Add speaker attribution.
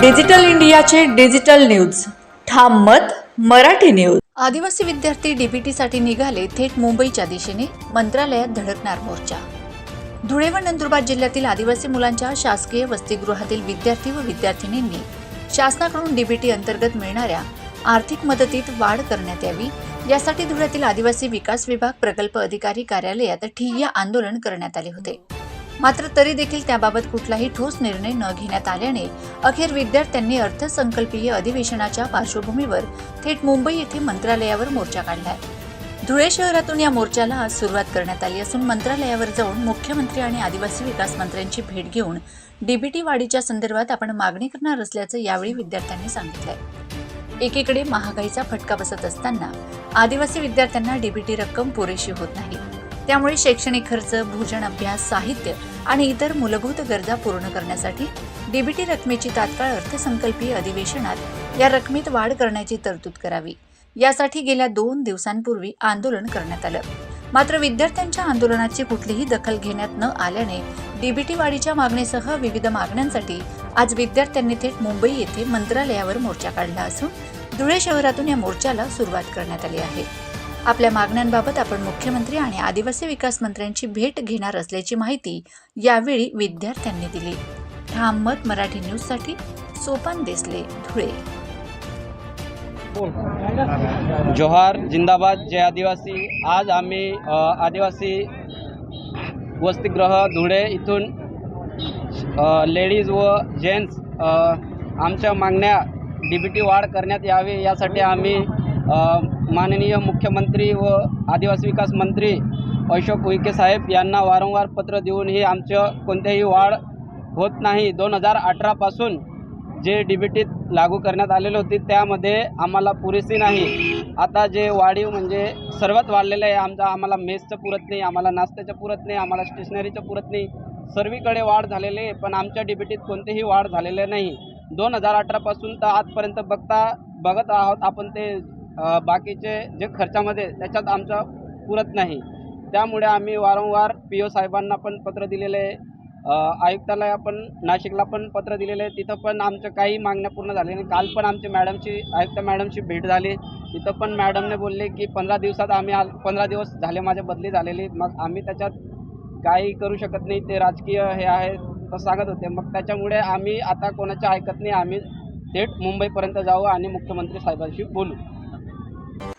Speaker 1: Digital इंडियाचे digital news. ठाम मत मराठी न्यूज. आदिवासी विद्यार्थी डीबीटी साठी निघाले थेट मुंबईच्या दिशेने मंत्रालयात धडकणार मोर्चा. धुळे व नंदुरबार जिल्ह्यातील आदिवासी मुलांच्या शासकीय वसतिगृहातील विद्यार्थी व विद्यार्थिनींनी शासनाकडून डीबीटी अंतर्गत मिळणाऱ्या आर्थिक मदतीत वाढ करण्यात यावी यासाठी धुळ्यातील आदिवासी विकास विभाग प्रकल्प अधिकारी कार्यालयात ठिय्या आंदोलन करण्यात आले होते. मात्र तरी देखील त्याबाबत कुठलाही ठोस निर्णय न घेण्यात आल्याने अखेर विद्यार्थ्यांनी अर्थसंकल्पीय अधिवेशनाच्या पार्श्वभूमीवर थेट मुंबई येथे मंत्रालयावर मोर्चा काढलाय. धुळे शहरातून या मोर्चाला आज सुरुवात करण्यात आली असून मंत्रालयावर जाऊन मुख्यमंत्री आणि आदिवासी विकास मंत्र्यांची भेट घेऊन डीबीटी वाढीच्या संदर्भात आपण मागणी करणार असल्याचं यावेळी विद्यार्थ्यांनी सांगितलंय. एकीकडे महागाईचा फटका बसत असताना आदिवासी विद्यार्थ्यांना डीबीटी रक्कम पुरेशी होत नाही. त्यामुळे शैक्षणिक खर्च भोजन अभ्यास साहित्य आणि इतर मूलभूत गरजा पूर्ण करण्यासाठी डीबीटी रकमेची तात्काळ अर्थसंकल्पीय अधिवेशनात या रकमेत वाढ करण्याची तरतूद करावी. यासाठी गेल्या दोन दिवसांपूर्वी आंदोलन करण्यात आलं. मात्र विद्यार्थ्यांच्या आंदोलनाची कुठलीही दखल घेण्यात न आल्याने डीबीटी वाढीच्या मागणीसह विविध मागण्यांसाठी आज विद्यार्थ्यांनी थेट मुंबई येथे मंत्रालयावर मोर्चा काढला असून धुळे शहरातून या मोर्चाला सुरुवात करण्यात आली आहे. आपल्या मागण्यांबाबत आपण मुख्यमंत्री आणि आदिवासी विकास मंत्र्यांची भेट घेणार असल्याची माहिती यावेळी विद्यार्थ्यांनी दिली. ठाम मत मराठी न्यूजसाठी सोपान देसले धुळे.
Speaker 2: जोहार जिंदाबाद जय आदिवासी. आज आम्ही आदिवासी वसतिगृह धुळे इथून लेडीज व जेंट्स आमच्या मागण्या डी बी टी वाढ करण्यात यावी यासाठी आम्ही माननीय मुख्यमंत्री व आदिवासी विकास मंत्री अशोक उईके साहेब यांना वारंवार पत्र देऊनही आमचं कोणत्याही वाढ होत नाही. दोन हजार अठरापासून जे डी बी टीत लागू करण्यात आलेले होते त्यामध्ये आम्हाला पुरेशी नाही. आता जे वाढीव म्हणजे सर्वात वाढलेलं आहे आमचा आम्हाला मेसचं पुरत नाही आम्हाला नाश्त्याचं पुरत नाही आम्हाला स्टेशनरीचं पुरत नाही. सर्वीकडे वाढ झालेली आहे पण आमच्या डी बी टीत कोणतेही वाढ झालेले नाही. दोन हजार अठरापासून तर आजपर्यंत बघता बघत आहोत आपण ते बाकीचे जे खर्चामध्ये त्याच्यात आमचा पुरत नाही. त्यामुळे आम्ही वारंवार पी ओ साहेबांना पण पत्र दिलेले आहे आयुक्तालय आपण नाशिकला पण पत्र दिलेलं. आहे तिथं पण आमचं काही मागण्या पूर्ण झाले नाही. काल पण आमची मॅडमची आयुक्त मॅडमची भेट झाली. तिथं पण मॅडमने बोलले की पंधरा दिवसात आम्ही आल पंधरा दिवस झाले माझ्या बदली झालेली. मग आम्ही त्याच्यात काही करू शकत नाही. ते राजकीय हे आहे तर सांगत होते. मग त्याच्यामुळे आम्ही आता कोणाच्या ऐकत नाही. आम्ही थेट मुंबईपर्यंत जाऊ आणि मुख्यमंत्री साहेबांशी बोलू.